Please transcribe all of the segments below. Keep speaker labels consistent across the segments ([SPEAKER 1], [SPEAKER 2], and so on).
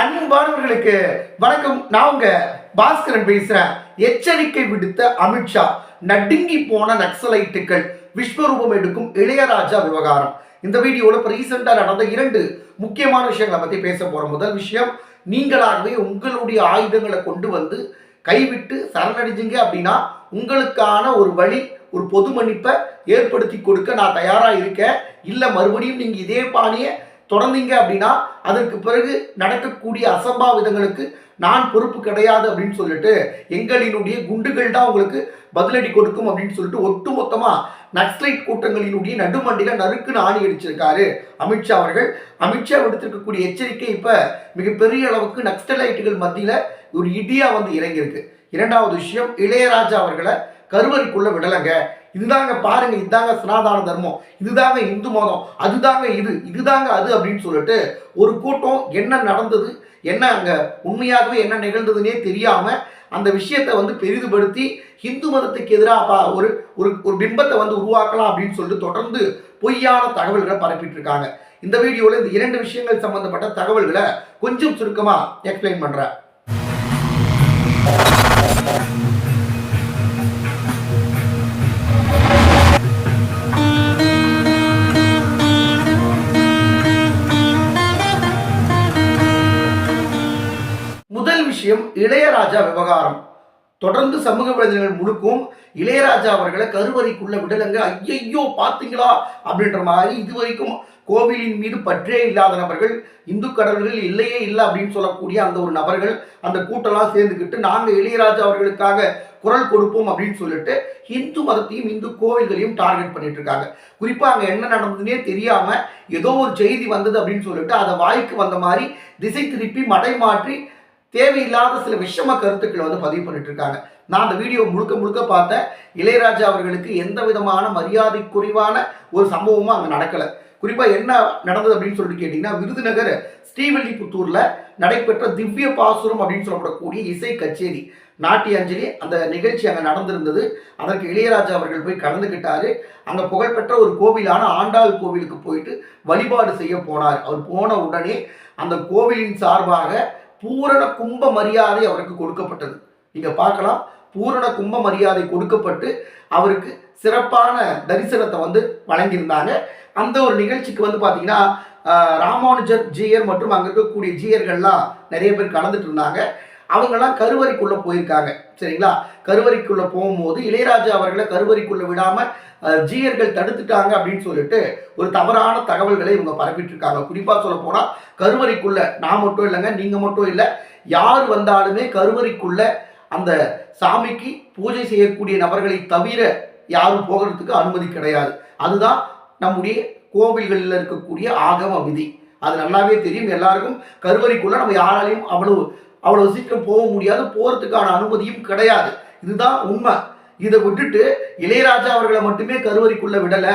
[SPEAKER 1] அன்பானவர்களுக்கு வணக்கம். நான் உங்க பாஸ்கரன் பேசுறேன். எச்சரிக்கை விடுத்த அமித்ஷா நடுங்கி போன நக்சலைட்டுகள் விஸ்வரூபம் எடுக்கும் இளையராஜா விவகாரம். இந்த வீடியோல இப்போ ரீசெண்டாக நடந்த இரண்டு முக்கியமான விஷயங்களை பத்தி பேச போகிற முதல் விஷயம் நீங்களாகவே உங்களுடைய ஆயுதங்களை கொண்டு வந்து கைவிட்டு சரணடைஞ்சிங்க அப்படின்னா உங்களுக்கான ஒரு வழி ஒரு பொது மன்னிப்பை ஏற்படுத்தி கொடுக்க நான் தயாராக இருக்கேன். இல்லை மறுபடியும் நீங்கள் இதே பாணியை தொடர்ந்தீங்க அப்படின்னா அதற்கு பிறகு நடக்கக்கூடிய அசம்பாவிதங்களுக்கு நான் பொறுப்பு கிடையாது அப்படின்னு சொல்லிட்டு எங்களினுடைய குண்டுகள் தான் உங்களுக்கு பதிலடி கொடுக்கும் அப்படின்னு சொல்லிட்டு ஒட்டுமொத்தமா நக்சலைட் கூட்டங்களினுடைய நடுமண்டில நறுக்குன்னு ஆணி அடிச்சிருக்காரு அமித்ஷா அவர்கள். அமித்ஷா விடுத்திருக்கக்கூடிய எச்சரிக்கை இப்ப மிகப்பெரிய அளவுக்கு நக்சலைட்டுகள் மத்தியில ஒரு இடியா வந்து இறங்கியிருக்கு. இரண்டாவது விஷயம் இளையராஜா அவர்களை கருவறைக்குள்ளே விடலைங்க. இதுதாங்க பாருங்க இதுதாங்க சனாதான தர்மம். இதுதாங்க இந்து மதம். அதுதாங்க இது இதுதாங்க அது அப்படின்னு சொல்லிட்டு ஒரு கூட்டம் என்ன நடந்தது என்ன அங்கே உண்மையாகவே என்ன நிகழ்ந்ததுன்னே தெரியாமல் அந்த விஷயத்தை வந்து பெரிதுபடுத்தி இந்து மதத்துக்கு எதிராக ஒரு ஒரு ஒரு பிம்பத்தை வந்து உருவாக்கலாம் அப்படின்னு சொல்லிட்டு தொடர்ந்து பொய்யான தகவல்களை பரப்பிட்டு இருக்காங்க இந்த வீடியோவில் இந்த இரண்டு விஷயங்கள் சம்பந்தப்பட்ட தகவல்களை கொஞ்சம் சுருக்கமாக எக்ஸ்பிளைன் பண்ணுறேன் விஷயம் இளையராஜா விவகாரம். தொடர்ந்து சமூக வலைதளங்கள் முழுக்கும் இளையராஜா அவர்களை கருவறைக்குள்ள விடலங்க. ஐயையோ பார்த்தீங்களா அப்படின்ற மாதிரி இதுவரைக்கும் கோவிலின் மீது பற்றே இல்லாத நபர்கள் இந்து கடவுள்கள் இல்லையே இல்லை அப்படின்னு சொல்லக்கூடிய அந்த ஒரு நபர்கள் அந்த கூட்டம்லாம் சேர்ந்துக்கிட்டு நாங்கள் இளையராஜா அவர்களுக்காக குரல் கொடுப்போம் அப்படின்னு சொல்லிட்டு இந்து மதத்தையும் இந்து கோவில்களையும் டார்கெட் பண்ணிட்டு இருக்காங்க. குறிப்பாக அங்கே என்ன நடந்ததுன்னே தெரியாம ஏதோ ஒரு செய்தி வந்தது அப்படின்னு சொல்லிட்டு அதை வாய்க்கு வந்த மாதிரி திசை திருப்பி மடை மாற்றி தேவையில்லாத சில விஷம கருத்துக்களை வந்து பதிவு பண்ணிட்டு இருக்காங்க நான் அந்த வீடியோ முழுக்க முழுக்க பார்த்தேன். இளையராஜா அவர்களுக்கு எந்த விதமான மரியாதை குறைவான ஒரு சம்பவமும் அங்கே நடக்கலை. குறிப்பாக என்ன நடந்தது அப்படின்னு சொல்லிட்டு கேட்டிங்கன்னா விருதுநகர் ஸ்ரீவில்லிபுத்தூரில் நடைபெற்ற திவ்ய பாசுரம் அப்படின்னு சொல்லப்படக்கூடிய இசை கச்சேரி நாட்டியாஞ்சலி அந்த நிகழ்ச்சி அங்கே நடந்திருந்தது. அதற்கு இளையராஜா அவர்கள் போய் கலந்துக்கிட்டாரு அங்கே புகழ்பெற்ற ஒரு கோவிலான ஆண்டாள் கோவிலுக்கு போயிட்டு வழிபாடு செய்ய போனார். அவர் போன உடனே அந்த கோவிலின் சார்பாக பூரண கும்ப மரியாதை அவருக்கு கொடுக்கப்பட்டது. நீங்கள் பார்க்கலாம். பூரண கும்ப மரியாதை கொடுக்கப்பட்டு அவருக்கு சிறப்பான தரிசனத்தை வந்து வழங்கியிருந்தாங்க. அந்த ஒரு நிகழ்ச்சிக்கு வந்து பார்த்தீங்கன்னா ராமானுஜர் ஜீயர் மற்றும் அங்கே இருக்கக்கூடிய ஜீயர்கள்லாம் நிறைய பேர் கலந்துட்டு இருந்தாங்க. அவங்கெல்லாம் கருவறைக்குள்ள போயிருக்காங்க. சரிங்களா? கருவறைக்குள்ள போகும்போது இளையராஜா அவர்களை கருவறைக்குள்ள விடாம ஜீயர்கள் தடுத்துட்டாங்க அப்படின்னு சொல்லிட்டு ஒரு தவறான தகவல்களை இவங்க பரப்பிட்டு இருக்காங்க குறிப்பா சொல்ல போனா கருவறைக்குள்ள நான் மட்டும் இல்லைங்க நீங்க மட்டும் இல்லை யார் வந்தாலுமே கருவறைக்குள்ள அந்த சாமிக்கு பூஜை செய்யக்கூடிய நபர்களை தவிர யாரும் போகிறதுக்கு அனுமதி கிடையாது. அதுதான் நம்முடைய கோவில்களில் இருக்கக்கூடிய ஆகம விதி. அது நல்லாவே தெரியும். எல்லாருக்கும் கருவறைக்குள்ள நம்ம யாராலையும் அவ்வளவு அவ்வளவு சீக்கிரம் போக முடியாது போறதுக்கான அனுமதியும் கிடையாது. இதுதான் உண்மை. இதை விட்டுட்டு இளையராஜா அவர்களை மட்டுமே கருவறைக்குள்ள விடல.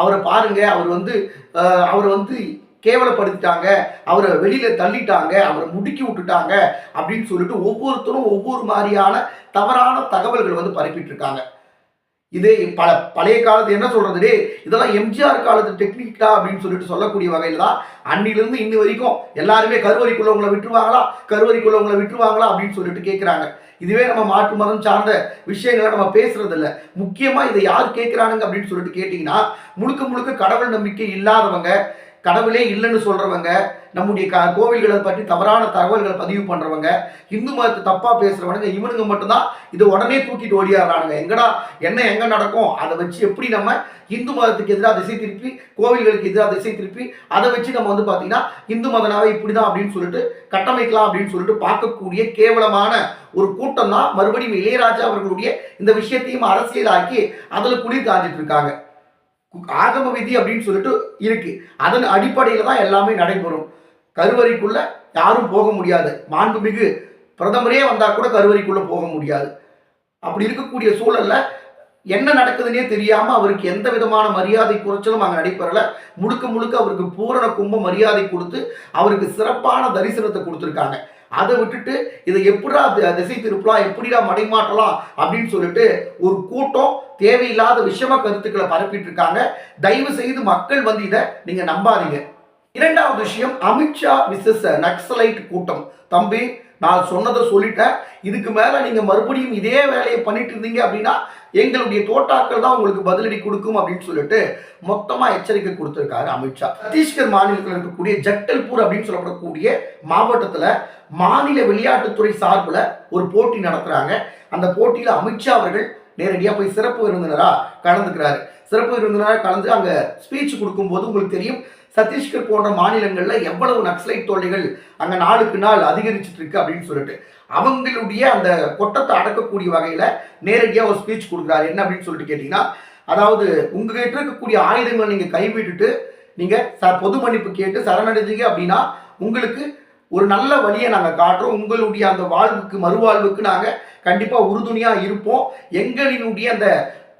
[SPEAKER 1] அவரை பாருங்க அவர் வந்து அவரை வந்து கேவலப்படுத்திட்டாங்க. அவரை வெளியில தள்ளிட்டாங்க அவரை முடுக்கி விட்டுட்டாங்க அப்படின்னு சொல்லிட்டு ஒவ்வொருத்தரும் ஒவ்வொரு மாதிரியான தவறான தகவல்கள் வந்து பரப்பிட்டு இருக்காங்க. இதே பல பழைய காலத்து என்ன சொல்றது இதெல்லாம் எம்ஜிஆர் காலத்து டெக்னிக்கா அப்படின்னு சொல்லிட்டு சொல்லக்கூடிய வகையில் தான் அன்னிலிருந்து இன்னி வரைக்கும் எல்லாருமே கருவறைக்குள்ள உங்களை விட்டுருவாங்களா? கருவறைக்குள்ள உங்களை விட்டுருவாங்களா? அப்படின்னு சொல்லிட்டு கேட்குறாங்க இதுவே நம்ம மாற்று மதம் சார்ந்த விஷயங்களை நம்ம பேசுறது இல்லை. முக்கியமா இதை யார் கேட்குறானுங்க அப்படின்னு சொல்லிட்டு கேட்டிங்கன்னா முழுக்க முழுக்க கடவுள் நம்பிக்கை இல்லாதவங்க கடவுளே இல்லைன்னு சொல்கிறவங்க நம்முடைய க கோவில்களை பற்றி தவறான தகவல்களை பதிவு பண்ணுறவங்க இந்து மதத்தை தப்பாக பேசுகிறவனுங்க இவனுங்க மட்டும்தான் இதை உடனே தூக்கிட்டு ஓடியாடுறானுங்க. எங்கடா என்ன எங்கே நடக்கும்? அதை வச்சு எப்படி நம்ம இந்து மதத்துக்கு எதிராக திசை திருப்பி கோவில்களுக்கு எதிராக திசை திருப்பி அதை வச்சு நம்ம வந்து பார்த்தீங்கன்னா இந்து மதனாவே இப்படிதான் அப்படின்னு சொல்லிட்டு கட்டமைக்கலாம் அப்படின்னு சொல்லிட்டு பார்க்கக்கூடிய கேவலமான ஒரு கூட்டம் தான் மறுபடியும் இளையராஜா அவர்களுடைய இந்த விஷயத்தையும் அரசியலாக்கி அதில் குளிர் காஞ்சிட்டு இருக்காங்க. ஆகம விதி அப்படின்னு சொல்லிட்டு இருக்கு. அதன் அடிப்படையில் தான் எல்லாமே நடைபெறும். கருவறைக்குள்ள யாரும் போக முடியாது. மாண்புமிகு பிரதமரே வந்தால் கூட கருவறைக்குள்ள போக முடியாது. அப்படி இருக்கக்கூடிய சூழல்ல என்ன நடக்குதுன்னே தெரியாம அவருக்கு எந்த விதமான மரியாதை குறைச்சலும் அங்கே நடைபெறல. முழுக்க முழுக்க அவருக்கு பூரண கும்ப மரியாதை கொடுத்து அவருக்கு சிறப்பான தரிசனத்தை கொடுத்துருக்காங்க. அதை விட்டுட்டு இதை எப்படிடா திசை திருப்பலாம் எப்படிடா மடைமாற்றலாம் அப்படின்னு சொல்லிட்டு ஒரு கூட்டம் தேவையில்லாத விஷம கருத்துக்களை பரப்பிட்டு இருக்காங்க தயவு செய்து மக்கள் வந்து இதை நீங்க நம்பாதீங்க. இரண்டாவது விஷயம் அமித்ஷா விசஸ் நக்சலைட் கூட்டம். தம்பி நான் சொன்னதை சொல்லிட்டேன். இதுக்கு மேலே நீங்கள் மறுபடியும் இதே வேலையை பண்ணிட்டு இருந்தீங்க அப்படின்னா எங்களுடைய தோட்டாக்கள் தான் உங்களுக்கு பதிலடி கொடுக்கும் அப்படின்னு சொல்லிட்டு மொத்தமாக எச்சரிக்கை கொடுத்துருக்காரு அமித்ஷா. சத்தீஸ்கர் மாநிலத்தில் இருக்கக்கூடிய ஜக்தல்பூர் அப்படின்னு சொல்லப்படக்கூடிய மாவட்டத்தில் மாநில விளையாட்டுத்துறை சார்பில் ஒரு போட்டி நடத்துகிறாங்க அந்த போட்டியில் அமித்ஷா அவர்கள் நேரடியாக போய் சிறப்பு விருந்தினராக கலந்துக்கிறாரு. சிறப்பு விருந்தினராக கலந்து அங்கே ஸ்பீச் கொடுக்கும்போது உங்களுக்கு தெரியும் சத்தீஸ்கர் போன்ற மாநிலங்களில் எவ்வளவு நக்சலைட் தொல்லைகள் அங்கே நாளுக்கு நாள் அதிகரிச்சுட்டு இருக்கு அப்படின்னு சொல்லிட்டு. அவங்களுடைய அந்த கொட்டத்தை அடக்கக்கூடிய வகையில் நேரடியாக ஒரு ஸ்பீச் கொடுக்குறாரு. என்ன அப்படின்னு சொல்லிட்டு கேட்டிங்கன்னா அதாவது உங்ககிட்ட இருக்கக்கூடிய ஆயுதங்களை நீங்கள் கைவிட்டுட்டு நீங்கள் ச பொது மன்னிப்பு கேட்டு சரணடைஞ்சீங்க அப்படின்னா உங்களுக்கு ஒரு நல்ல வழியை நாங்கள் காட்டுறோம். உங்களுடைய அந்த வாழ்வுக்கு மறுவாழ்வுக்கு நாங்கள் கண்டிப்பாக உறுதுணையாக இருப்போம். எங்களினுடைய அந்த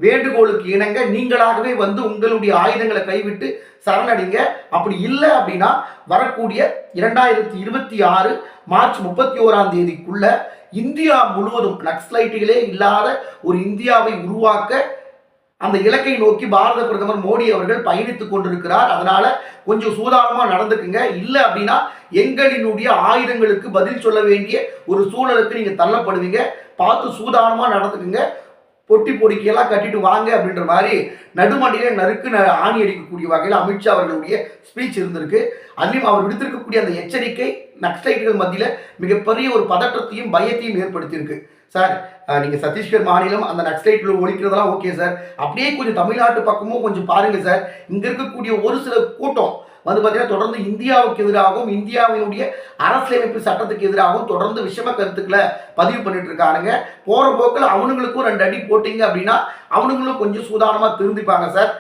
[SPEAKER 1] வேண்டுகோளுக்கு இணங்க நீங்களாகவே வந்து உங்களுடைய ஆயுதங்களை கைவிட்டு சரணடைங்க. அப்படி இல்லை அப்படின்னா வரக்கூடிய இரண்டாயிரத்தி இருபத்தி ஆறு மார்ச் முப்பத்தி ஓராம் தேதிக்குள்ள இந்தியா முழுவதும் நக்ஸ்லைட்டுகளே இல்லாத ஒரு இந்தியாவை உருவாக்க அந்த இலக்கை நோக்கி பாரத பிரதமர் மோடி அவர்கள் பயணித்துக் கொண்டிருக்கிறார். அதனால கொஞ்சம் சூதானமா நடந்துக்குங்க. இல்லை அப்படின்னா எங்களினுடைய ஆயுதங்களுக்கு பதில் சொல்ல வேண்டிய ஒரு சூழலுக்கு நீங்க தள்ளப்படுவீங்க. பார்த்து சூதானமாக நடந்துக்குங்க. பொட்டி பொடிக்கையெல்லாம் கட்டிட்டு வாங்க அப்படின்ற மாதிரி நடுமண்டியில நறுக்கு ந- ஆணி அடிக்கக்கூடிய வகையில் அமித்ஷா அவர்களுடைய ஸ்பீச் இருந்திருக்கு. அதிலும் அவர் விடுத்திருக்கக்கூடிய அந்த எச்சரிக்கை நக்சலைட்டுகள் மத்தியில் மிகப்பெரிய ஒரு பதற்றத்தையும் பயத்தையும் ஏற்படுத்தியிருக்கு. சார் நீங்கள் சத்தீஸ்கர் மாநிலம் அந்த நக்சலைட்டுகள் ஒழிக்கிறதெல்லாம் ஓகே சார் அப்படியே கொஞ்சம் தமிழ்நாட்டு பக்கமும் கொஞ்சம் பாருங்கள் சார் இங்கே இருக்கக்கூடிய ஒரு சில கூட்டம் வந்து பார்த்தீங்கன்னா தொடர்ந்து இந்தியாவுக்கு எதிராகவும் இந்தியாவினுடைய அரசியலமைப்பு சட்டத்துக்கு எதிராகவும் தொடர்ந்து விஷம கருத்துக்களை பதிவு பண்ணிட்டு இருக்கானுங்க. போற போக்கில் அவனுங்களுக்கும் ரெண்டு அடி போட்டீங்க அப்படின்னா அவனுங்களும் கொஞ்சம் சூதானமா திருந்திப்பாங்க சார்.